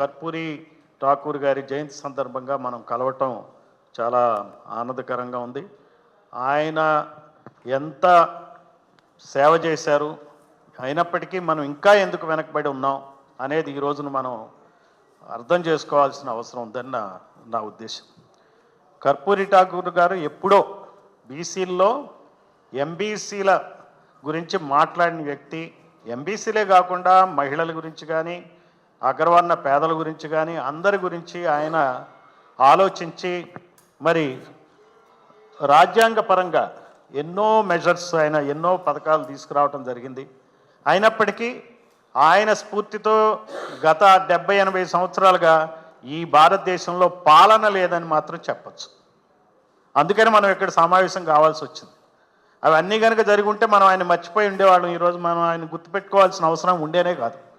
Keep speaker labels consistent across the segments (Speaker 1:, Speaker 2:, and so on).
Speaker 1: కర్పూరి ఠాకూర్ గారి జయంతి సందర్భంగా మనం కలవటం చాలా ఆనందకరంగా ఉంది. ఆయన ఎంత సేవ చేశారు అయినప్పటికీ మనం ఇంకా ఎందుకు వెనకబడి ఉన్నాం అనేది ఈ రోజున మనం అర్థం చేసుకోవాల్సిన అవసరం ఉందని నా నా ఉద్దేశం. కర్పూరి ఠాకూర్ గారు ఎప్పుడో బీసీల్లో ఎంబీసీల గురించి మాట్లాడిన వ్యక్తి ఎంబీసీలే కాకుండా మహిళల గురించి కానీ అగ్రవర్ణ పేదల గురించి కానీ అందరి గురించి ఆయన ఆలోచించి మరి రాజ్యాంగపరంగా ఎన్నో మెజర్స్ ఆయన ఎన్నో పథకాలు తీసుకురావటం జరిగింది. అయినప్పటికీ ఆయన స్ఫూర్తితో గత డెబ్బై ఎనభై సంవత్సరాలుగా ఈ భారతదేశంలో పాలన లేదని మాత్రం చెప్పచ్చు. అందుకని మనం ఇక్కడ సమావేశం కావాల్సి వచ్చింది. అవన్నీ కనుక జరిగి ఉంటే మనం ఆయన మర్చిపోయి ఉండేవాళ్ళం. ఈరోజు మనం ఆయన గుర్తుపెట్టుకోవాల్సిన అవసరం ఉండేనే కాదు.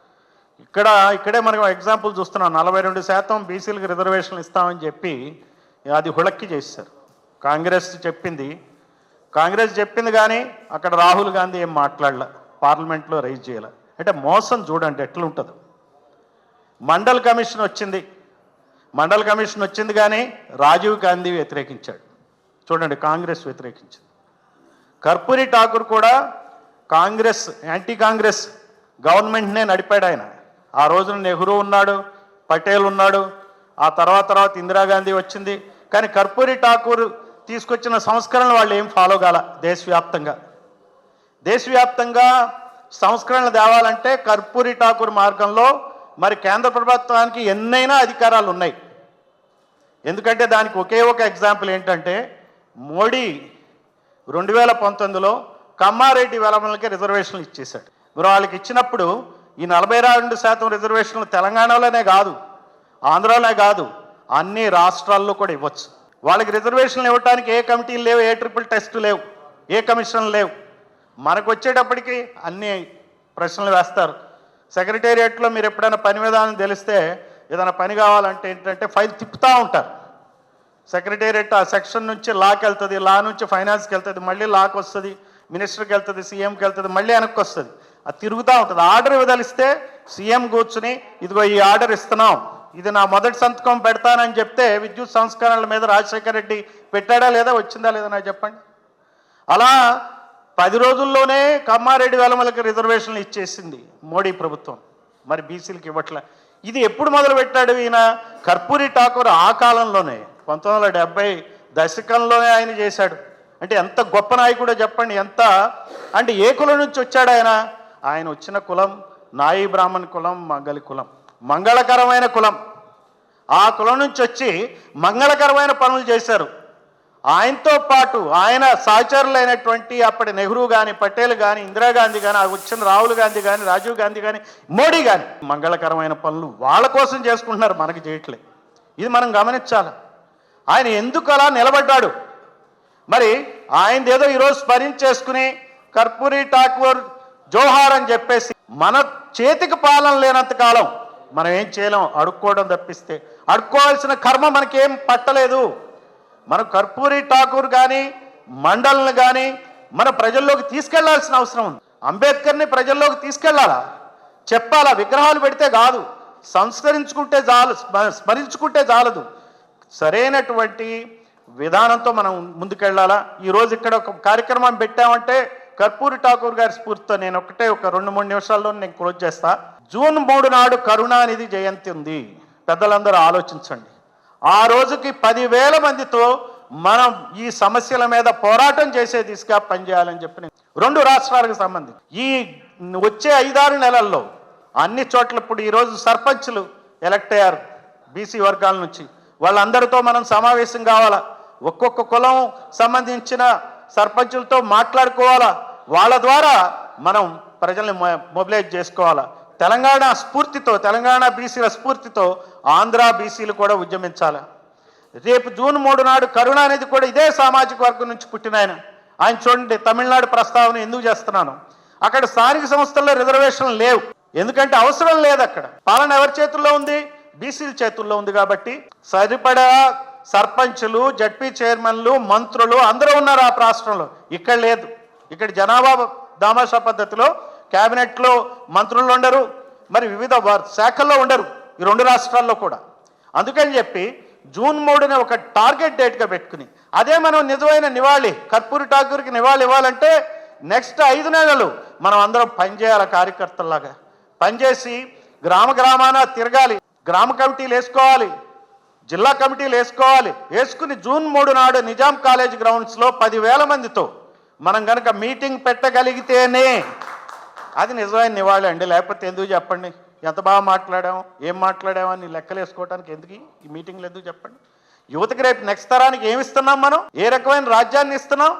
Speaker 1: ఇక్కడ ఇక్కడే మనం ఎగ్జాంపుల్ చూస్తున్నాం. నలభై రెండు శాతం బీసీలకు రిజర్వేషన్లు ఇస్తామని చెప్పి అది హుళక్కి చేశారు. కాంగ్రెస్ చెప్పింది. కాంగ్రెస్ చెప్పింది కానీ అక్కడ రాహుల్ గాంధీ ఏం మాట్లాడలే? పార్లమెంట్లో రైజ్ చేయాల. అంటే మోసం చూడండి ఎట్లుంటుంది. మండల్ కమిషన్ వచ్చింది. మండల్ కమిషన్ వచ్చింది కానీ రాజీవ్ గాంధీ వ్యతిరేకించాడు. చూడండి కాంగ్రెస్ వ్యతిరేకించింది. కర్పూరి ఠాకూర్ కూడా కాంగ్రెస్ యాంటీ కాంగ్రెస్ గవర్నమెంట్నే నడిపాడు ఆయన. ఆ రోజున నెహ్రూ ఉన్నాడు పటేల్ ఉన్నాడు ఆ తర్వాత తర్వాత ఇందిరాగాంధీ వచ్చింది. కానీ కర్పూరి ఠాకూర్ తీసుకొచ్చిన సంస్కరణలు వాళ్ళు ఏం ఫాలో కాల దేశవ్యాప్తంగా. దేశవ్యాప్తంగా సంస్కరణలు తేవాలంటే కర్పూరి ఠాకూర్ మార్గంలో మరి కేంద్ర ప్రభుత్వానికి ఎన్నైనా అధికారాలు ఉన్నాయి. ఎందుకంటే దానికి ఒకే ఒక ఎగ్జాంపుల్ ఏంటంటే మోడీ రెండు వేల పంతొమ్మిదిలో కమ్మారెడ్డి వెలమలకి రిజర్వేషన్లు ఇచ్చేశాడు. మరి వాళ్ళకి ఇచ్చినప్పుడు ఈ నలభై రెండు శాతం రిజర్వేషన్లు తెలంగాణలోనే కాదు ఆంధ్రాలోనే కాదు అన్ని రాష్ట్రాల్లో కూడా ఇవ్వచ్చు. వాళ్ళకి రిజర్వేషన్లు ఇవ్వడానికి ఏ కమిటీలు లేవు ఏ ట్రిపుల్ టెస్ట్ లేవు ఏ కమిషన్లు లేవు. మనకు వచ్చేటప్పటికి అన్ని ప్రశ్నలు వేస్తారు. సెక్రటేరియట్లో మీరు ఎప్పుడైనా పని విధానం తెలిస్తే ఏదైనా పని కావాలంటే ఏంటంటే ఫైల్ తిప్పుతూ ఉంటారు. సెక్రటేరియట్ ఆ సెక్షన్ నుంచి లాకి వెళ్తుంది లా నుంచి ఫైనాన్స్కి వెళ్తుంది మళ్ళీ లాకి వస్తుంది మినిస్టర్కి వెళ్తుంది సీఎంకి వెళ్తుంది మళ్ళీ వెనక్కి వస్తుంది. అది తిరుగుతూ ఉంటుంది. ఆర్డర్ వదిలిస్తే సీఎం కూర్చుని ఇదిగో ఈ ఆర్డర్ ఇస్తున్నాం. ఇది నా మొదటి సంతకం పెడతానని చెప్తే విద్యుత్ సంస్కరణల మీద రాజశేఖర రెడ్డి పెట్టాడా లేదా వచ్చిందా లేదా నాకు చెప్పండి. అలా పది రోజుల్లోనే కమ్మారెడ్డి వెలమలకి రిజర్వేషన్లు ఇచ్చేసింది మోడీ ప్రభుత్వం. మరి బీసీలకు ఇవ్వట్లే. ఇది ఎప్పుడు మొదలు పెట్టాడు ఈయన? కర్పూరి ఠాకూర్ ఆ కాలంలోనే పంతొమ్మిది వందల డెబ్బై దశకంలోనే ఆయన చేశాడు. అంటే ఎంత గొప్ప నాయకుడో చెప్పండి ఎంత అంటే ఏ కులం నుంచి వచ్చాడు ఆయన. ఆయన వచ్చిన కులం నాయి బ్రాహ్మణ్ కులం మంగలి కులం. మంగళకరమైన కులం. ఆ కులం నుంచి వచ్చి మంగళకరమైన పనులు చేశారు. ఆయనతో పాటు ఆయన సహచరులైనటువంటి అప్పటి నెహ్రూ కానీ పటేల్ కానీ ఇందిరాగాంధీ కానీ ఆ వచ్చిన రాహుల్ గాంధీ కానీ రాజీవ్ గాంధీ కానీ మోడీ కానీ మంగళకరమైన పనులు వాళ్ళ కోసం చేసుకుంటున్నారు మనకి చేయట్లే. ఇది మనం గమనించాలి. ఆయన ఎందుకు అలా నిలబడ్డాడు? మరి ఆయనదేదో ఈరోజు స్మరించేసుకుని కర్పూరి ఠాకూర్ జోహార్ అని చెప్పేసి మన చేతికి పాలన లేనంత కాలం మనం ఏం చేయలేం అడుక్కోవడం తప్పిస్తే. అడుక్కోవాల్సిన కర్మ మనకేం పట్టలేదు. మనం కర్పూరి ఠాకూర్ కానీ మండల్ని కానీ మన ప్రజల్లోకి తీసుకెళ్ళాల్సిన అవసరం ఉంది. అంబేద్కర్ని ప్రజల్లోకి తీసుకెళ్ళాలా? చెప్పాలా? విగ్రహాలు పెడితే కాదు. సంస్కరించుకుంటే చాలు స్మరించుకుంటే చాలదు. సరైనటువంటి విధానంతో మనం ముందుకెళ్ళాలా ఈరోజు ఇక్కడ ఒక కార్యక్రమం పెట్టామంటే కర్పూరి ఠాకూర్ గారి స్ఫూర్తితో నేను ఒకటే ఒక రెండు మూడు నిమిషాల్లో నేను క్లోజ్ చేస్తా. జూన్ మూడు నాడు కరుణానిధి జయంతి ఉంది. పెద్దలందరూ ఆలోచించండి. ఆ రోజుకి పదివేల మందితో మనం ఈ సమస్యల మీద పోరాటం చేసే దిశగా పనిచేయాలని చెప్పి రెండు రాష్ట్రాలకు సంబంధించి. ఈ వచ్చే ఐదారు నెలల్లో అన్ని చోట్ల ఇప్పుడు ఈరోజు సర్పంచ్లు ఎలక్ట్ అయ్యారు బీసీ వర్గాల నుంచి. వాళ్ళందరితో మనం సమావేశం కావాలా? ఒక్కొక్క కులం సంబంధించిన సర్పంచులతో మాట్లాడుకోవాలా? వాళ్ళ ద్వారా మనం ప్రజల్ని మొ- మొబిలైజ్ చేసుకోవాలా? తెలంగాణ స్ఫూర్తితో తెలంగాణ బీసీల స్ఫూర్తితో ఆంధ్ర బీసీలు కూడా ఉద్యమించాలి. రేపు జూన్ మూడు నాడు కరుణ అనేది కూడా ఇదే సామాజిక వర్గం నుంచి పుట్టిన ఆయన. ఆయన చూడండి తమిళనాడు ప్రస్తావన ఎందుకు చేస్తున్నాను? అక్కడ స్థానిక సంస్థల్లో రిజర్వేషన్లు లేవు. ఎందుకంటే అవసరం లేదు అక్కడ. పాలన ఎవరి చేతుల్లో ఉంది? బీసీల చేతుల్లో ఉంది కాబట్టి సరిపడా సర్పంచులు జడ్పీ చైర్మన్లు మంత్రులు అందరూ ఉన్నారు ఆ రాష్ట్రంలో. ఇక్కడ లేదు. ఇక్కడ జనాభా దామాషా పద్ధతిలో క్యాబినెట్లో మంత్రులు ఉండరు మరి వివిధ శాఖల్లో ఉండరు ఈ రెండు రాష్ట్రాల్లో కూడా. అందుకని చెప్పి జూన్ మూడుని ఒక టార్గెట్ డేట్గా పెట్టుకుని అదే మనం నిజమైన నివాళి కర్పూరి ఠాకూర్కి నివాళి ఇవ్వాలంటే నెక్స్ట్ ఐదు నెలలు మనం అందరం పనిచేయాలి కార్యకర్తల్లాగా? పనిచేసి గ్రామ గ్రామాన తిరగాలి గ్రామ కమిటీలు వేసుకోవాలి జిల్లా కమిటీలు వేసుకోవాలి. వేసుకుని జూన్ మూడు నాడు నిజాం కాలేజ్ గ్రౌండ్స్లో పదివేల మందితో మనం కనుక మీటింగ్ పెట్టగలిగితేనే. అది నిజమైన నివాళి అండి. లేకపోతే ఎందుకు చెప్పండి? ఎంత బాగా మాట్లాడాం? ఏం మాట్లాడామని లెక్కలు వేసుకోవడానికి ఎందుకు ఈ మీటింగ్లు ఎందుకు చెప్పండి? యువతకి రేపు నెక్స్ట్ తరానికి ఏమి ఇస్తున్నాం మనం? ఏ రకమైన రాజ్యాన్ని ఇస్తున్నాం?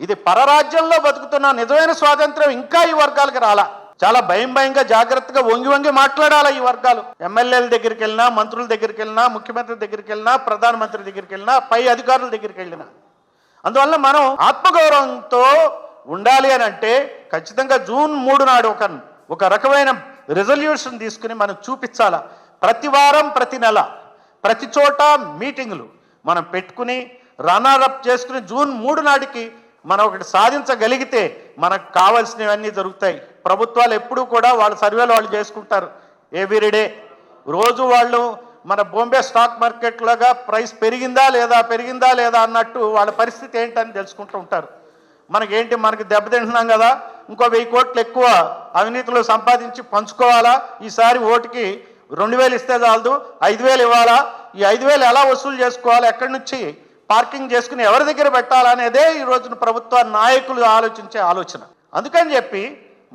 Speaker 1: ఇది పరరాజ్యంలో బతుకుతున్న నిజమైన స్వాతంత్రం ఇంకా ఈ వర్గాలకు రాలా. చాలా భయం భయంగా జాగ్రత్తగా వంగి వంగి మాట్లాడాలా ఈ వర్గాలు? ఎమ్మెల్యేల దగ్గరికి వెళ్ళినా మంత్రుల దగ్గరికి వెళ్ళినా ముఖ్యమంత్రి దగ్గరికి వెళ్ళినా ప్రధానమంత్రి దగ్గరికి వెళ్ళినా పై అధికారుల దగ్గరికి వెళ్ళినా. అందువల్ల మనం ఆత్మగౌరవంతో ఉండాలి అని అంటే ఖచ్చితంగా జూన్ మూడు నాడు ఒక ఒక రకమైన రెజల్యూషన్ తీసుకుని మనం చూపించాలా. ప్రతి వారం ప్రతి నెల ప్రతి చోట మీటింగులు మనం పెట్టుకుని రన్నర్ అప్ చేసుకుని జూన్ మూడు నాటికి మనం ఒకటి సాధించగలిగితే మనకు కావాల్సినవన్నీ జరుగుతాయి. ప్రభుత్వాలు ఎప్పుడూ కూడా వాళ్ళ సర్వేలు వాళ్ళు చేసుకుంటారు. ఎవ్రీడే రోజు వాళ్ళు మన బాంబే స్టాక్ మార్కెట్లాగా ప్రైస్ పెరిగిందా లేదా పెరిగిందా లేదా అన్నట్టు వాళ్ళ పరిస్థితి ఏంటని తెలుసుకుంటూ ఉంటారు. మనకేంటి మనకి దెబ్బతింటున్నాం కదా ఇంకో వెయ్యి కోట్లు ఎక్కువ అవినీతిలో సంపాదించి పంచుకోవాలా? ఈసారి ఓటుకి రెండు వేలు ఇస్తే చాలదు ఐదు వేలు ఇవ్వాలా? ఈ ఐదు వేలు ఎలా వసూలు చేసుకోవాలి? ఎక్కడి నుంచి పార్కింగ్ చేసుకుని ఎవరి దగ్గర పెట్టాలనేదే ఈ రోజున ప్రభుత్వ నాయకులు ఆలోచించే ఆలోచన. అందుకని చెప్పి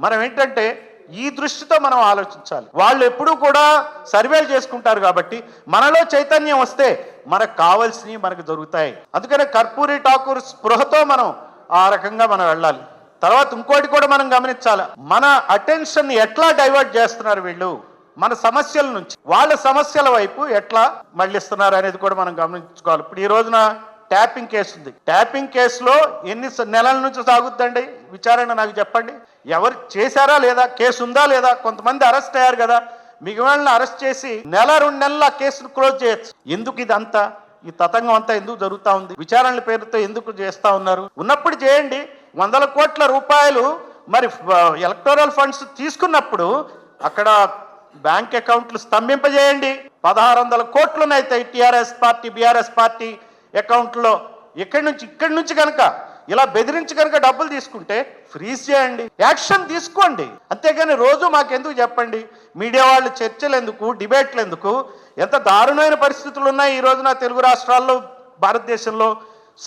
Speaker 1: మనం ఏంటంటే ఈ దృష్టితో మనం ఆలోచించాలి. వాళ్ళు ఎప్పుడూ కూడా సర్వేలు చేసుకుంటారు కాబట్టి మనలో చైతన్యం వస్తే మనకు కావాల్సినవి మనకు దొరుకుతాయి. అందుకనే కర్పూరి ఠాకూర్ స్పృహతో మనం ఆ రకంగా మనం వెళ్ళాలి. తర్వాత ఇంకోటి కూడా మనం గమనించాలి. మన అటెన్షన్ ఎట్లా డైవర్ట్ చేస్తున్నారు వీళ్ళు? మన సమస్యల నుంచి. వాళ్ళ సమస్యల వైపు ఎట్లా మళ్ళిస్తున్నారు అనేది కూడా మనం గమనించుకోవాలి. ఇప్పుడు ఈ రోజున ట్యాపింగ్ కేసు ఉంది. ట్యాపింగ్ కేసులో ఎన్ని స- నెలల నుంచి సాగుద్దండి? విచారణ నాకు చెప్పండి. ఎవరు చేశారా లేదా? కేసు ఉందా లేదా? కొంతమంది అరెస్ట్ అయ్యారు కదా. మిగిలిన అరెస్ట్ చేసి నెల రెండు నెలల కేసును క్లోజ్ చేయొచ్చు. ఎందుకు ఇదంతా? ఈ తతంగం అంతా ఎందుకు జరుగుతూ ఉంది? విచారణల పేరుతో ఎందుకు చేస్తూ ఉన్నారు? ఉన్నప్పుడు చేయండి. వందల కోట్ల రూపాయలు మరి ఎలక్టోరల్ ఫండ్స్ తీసుకున్నప్పుడు అక్కడ బ్యాంక్ అకౌంట్లు స్తంభింపజేయండి. పదహారు వందల కోట్లు అయితే టీఆర్ఎస్ పార్టీ బీఆర్ఎస్ పార్టీ అకౌంట్లో ఇక్కడి నుంచి ఇక్కడి నుంచి కనుక ఇలా బెదిరించి కనుక డబ్బులు తీసుకుంటే ఫ్రీజ్ చేయండి యాక్షన్ తీసుకోండి. అంతేగాని రోజు మాకెందుకు చెప్పండి? మీడియా వాళ్ళు చర్చలు ఎందుకు డిబేట్లు ఎందుకు ఎంత దారుణమైన పరిస్థితులు ఉన్నాయి ఈ రోజున తెలుగు రాష్ట్రాల్లో భారతదేశంలో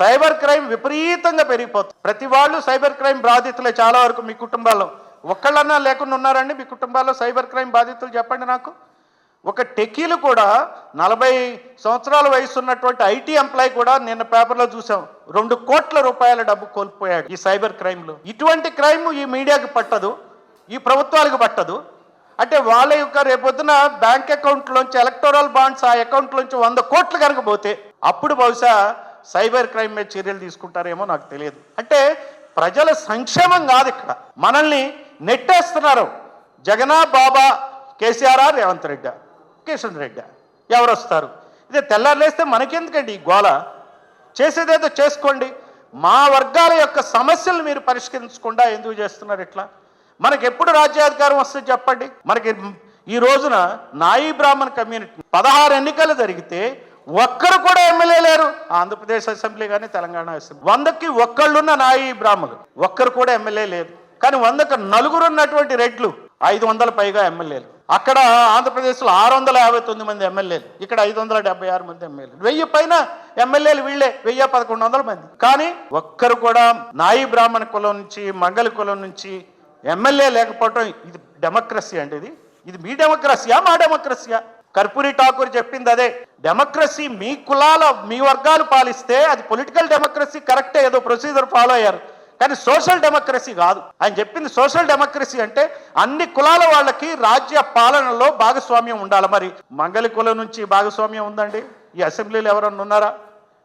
Speaker 1: సైబర్ క్రైమ్ విపరీతంగా పెరిగిపోతుంది. ప్రతి వాళ్ళు సైబర్ క్రైమ్ బాధితులే చాలా వరకు మీ కుటుంబాల్లో. ఒక్కళ్ళన్నా లేకుండా ఉన్నారండి మీ కుటుంబాల్లో సైబర్ క్రైమ్ బాధితులు చెప్పండి నాకు. ఒక టెకీలు కూడా నలభై సంవత్సరాల వయసు ఉన్నటువంటి ఐటీ ఎంప్లాయ్ కూడా నిన్న పేపర్లో చూసాం. రెండు కోట్ల రూపాయల డబ్బు కోల్పోయాడు ఈ సైబర్ క్రైమ్లో. ఇటువంటి క్రైమ్ ఈ మీడియాకి పట్టదు ఈ ప్రభుత్వాలకు పట్టదు. అంటే వాళ్ళ యొక్క రేపొద్దున బ్యాంక్ అకౌంట్లోంచి ఎలక్టోరల్ బాండ్స్ ఆ అకౌంట్లోంచి వంద కోట్లు కనుక పోతే అప్పుడు బహుశా సైబర్ క్రైమ్ మీద చర్యలు తీసుకుంటారేమో నాకు తెలియదు. అంటే ప్రజల సంక్షేమం కాదు ఇక్కడ. మనల్ని నెట్టేస్తున్నారు జగనా బాబా కేసీఆర్ రేవంత్ రెడ్డి. కిషన్ రెడ్డి. ఎవరు వస్తారు ఇదే తెల్లారులేస్తే మనకెందుకండి ఈ గోల? చేసేదేదో చేసుకోండి. మా వర్గాల యొక్క సమస్యలు మీరు పరిష్కరించకుండా ఎందుకు చేస్తున్నారు ఇట్లా? మనకి ఎప్పుడు రాజ్యాధికారం వస్తుంది చెప్పండి? మనకి ఈ రోజున నాయి బ్రాహ్మణ కమ్యూనిటీ పదహారు ఎన్నికలు జరిగితే ఒక్కరు కూడా ఎమ్మెల్యే లేరు. ఆంధ్రప్రదేశ్ అసెంబ్లీ కానీ తెలంగాణ అసెంబ్లీ. వందకి ఒక్కళ్ళున్న నాయి బ్రాహ్మణులు. ఒక్కరు కూడా ఎమ్మెల్యే లేరు. కానీ వందకు నలుగురు ఉన్నటువంటి రెడ్లు ఐదు వందల పైగా ఎమ్మెల్యేలు. అక్కడ ఆంధ్రప్రదేశ్లో ఆరు వందల యాభై తొమ్మిది మంది ఎమ్మెల్యేలు ఇక్కడ ఐదు వందల డెబ్బై ఆరు మంది ఎమ్మెల్యేలు. వెయ్యి పైన ఎమ్మెల్యేలు వీళ్ళే వెయ్యి పదకొండు వందల మంది. కానీ ఒక్కరు కూడా నాయి బ్రాహ్మణ కులం నుంచి మంగళ కులం నుంచి ఎమ్మెల్యే లేకపోవటం ఇది డెమోక్రసీ అండి ఇది. ఇది మీ డెమోక్రసీయా మా డెమోక్రసీయా? కర్పూరి ఠాకూర్ చెప్పింది అదే. డెమోక్రసీ మీ కులాల మీ వర్గాలు పాలిస్తే అది పొలిటికల్ డెమోక్రసీ కరెక్టే ఏదో ప్రొసీజర్ ఫాలో అయ్యారు. కానీ సోషల్ డెమోక్రసీ కాదు. ఆయన చెప్పింది సోషల్ డెమోక్రసీ అంటే అన్ని కులాల వాళ్ళకి రాజ్య పాలనలో భాగస్వామ్యం ఉండాలి. మరి మంగళి కులం నుంచి భాగస్వామ్యం ఉందండి? ఈ అసెంబ్లీలో ఎవరన్నా ఉన్నారా?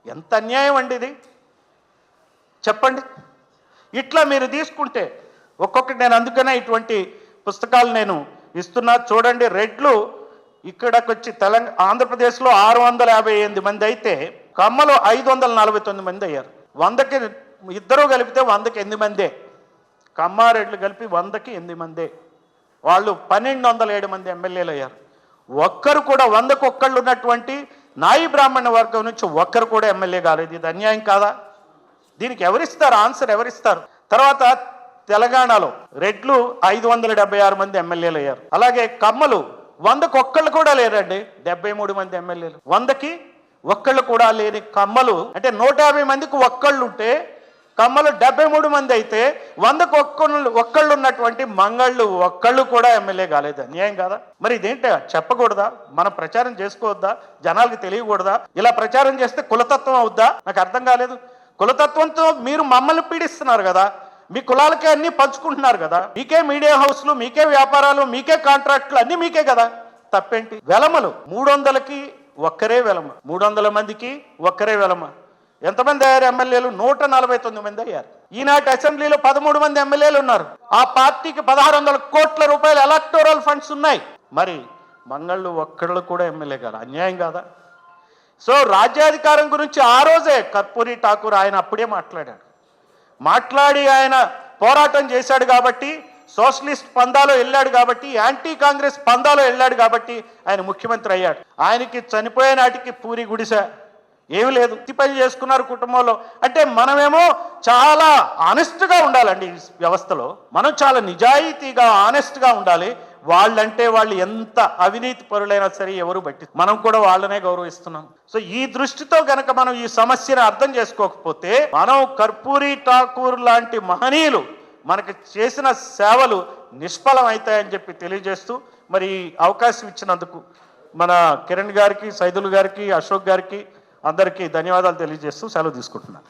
Speaker 1: ఎంత అన్యాయం అండి ఇది? చెప్పండి. ఇట్లా మీరు తీసుకుంటే ఒక్కొక్కటి నేను అందుకనే ఇటువంటి పుస్తకాలు నేను ఇస్తున్నా. చూడండి రెడ్లు ఇక్కడకొచ్చి వచ్చి తెలంగాణ ఆంధ్రప్రదేశ్లో ఆరు వందల యాభై ఎనిమిది మంది అయితే కమ్మలో ఐదు వందల నలభై తొమ్మిది మంది అయ్యారు. వందకి ఇద్దరు కలిపితే వందకి ఎనిమిది మందే. కమ్మారెడ్లు కలిపి వందకి ఎనిమిది మందే. వాళ్ళు పన్నెండు వందల ఏడు మంది ఎమ్మెల్యేలు అయ్యారు ఒక్కరు కూడా వందకు ఒక్కళ్ళు ఉన్నటువంటి నాయి బ్రాహ్మణ వర్గం నుంచి ఒక్కరు కూడా ఎమ్మెల్యే కాలేదు. ఇది అన్యాయం కాదా? దీనికి ఎవరిస్తారు? ఆన్సర్ ఎవరిస్తారు? తర్వాత తెలంగాణలో రెడ్లు ఐదు వందల డెబ్బై ఆరు మంది ఎమ్మెల్యేలు అయ్యారు అలాగే కమ్మలు వందకు ఒక్కళ్ళు కూడా లేరండి. డెబ్బై మూడు మంది ఎమ్మెల్యేలు. వందకి ఒక్కళ్ళు కూడా లేని కమ్మలు అంటే నూట యాభై మందికి ఒక్కళ్ళు ఉంటే కమ్మలు డెబ్బై మూడు మంది అయితే వందకు ఒక్కళ్ళు ఒక్కళ్ళు ఉన్నటువంటి మంగళ్ళు ఒక్కళ్ళు కూడా ఎమ్మెల్యే కాలేదు. అన్యాయం కాదా? మరి ఇదేంటి? చెప్పకూడదా? మనం ప్రచారం చేసుకోవద్దా? జనాలకు తెలియకూడదా? ఇలా ప్రచారం చేస్తే కులతత్వం అవుద్దా? నాకు అర్థం కాలేదు. కులతత్వంతో మీరు మమ్మల్ని పీడిస్తున్నారు కదా. మీ కులాలకే అన్ని పంచుకుంటున్నారు కదా. మీకే మీడియా హౌస్లు మీకే వ్యాపారాలు మీకే కాంట్రాక్ట్లు అన్ని మీకే కదా. తప్పేంటి? వెలమలు. మూడు వందలకి ఒక్కరే వెలమ. మూడు వందల మందికి ఒక్కరే వెలమ. ఎంతమంది అయ్యారు ఎమ్మెల్యేలు? నూట నలభై తొమ్మిది మంది అయ్యారు. ఈనాటి అసెంబ్లీలో పదమూడు మంది ఎమ్మెల్యేలు ఉన్నారు. ఆ పార్టీకి పదహారు వందల కోట్ల రూపాయల ఎలక్టోరల్ ఫండ్స్ ఉన్నాయి. మరి మంగళ్ళు ఒక్కళ్ళు కూడా ఎమ్మెల్యే కాదు అన్యాయం కాదా? సో రాజ్యాధికారం గురించి ఆ రోజే కర్పూరి ఠాకూర్ ఆయన అప్పుడే మాట్లాడాడు. మాట్లాడి ఆయన పోరాటం చేశాడు కాబట్టి సోషలిస్ట్ పందాలో వెళ్ళాడు కాబట్టి యాంటీ కాంగ్రెస్ పందాలో వెళ్ళాడు కాబట్టి ఆయన ముఖ్యమంత్రి అయ్యాడు. ఆయనకి చనిపోయే నాటికి పూరి గుడిసె ఏమి లేదు. ఇంటి పని చేసుకున్నారు కుటుంబంలో. అంటే మనమేమో చాలా ఆనెస్ట్గా ఉండాలండి ఈ వ్యవస్థలో. మనం చాలా నిజాయితీగా ఆనెస్ట్గా ఉండాలి. వాళ్ళంటే వాళ్ళు ఎంత అవినీతి పరులైనా సరే ఎవరు బట్టి మనం కూడా వాళ్ళనే గౌరవిస్తున్నాం. సో ఈ దృష్టితో గనక మనం ఈ సమస్యను అర్థం చేసుకోకపోతే మనం కర్పూరి ఠాకూర్ లాంటి మహనీయులు మనకి చేసిన సేవలు నిష్ఫలం అవుతాయని చెప్పి తెలియజేస్తూ మరి అవకాశం ఇచ్చినందుకు మన కిరణ్ గారికి సైదుల్ గారికి అశోక్ గారికి అందరికీ ధన్యవాదాలు తెలియజేస్తూ సెలవు తీసుకుంటున్నాను.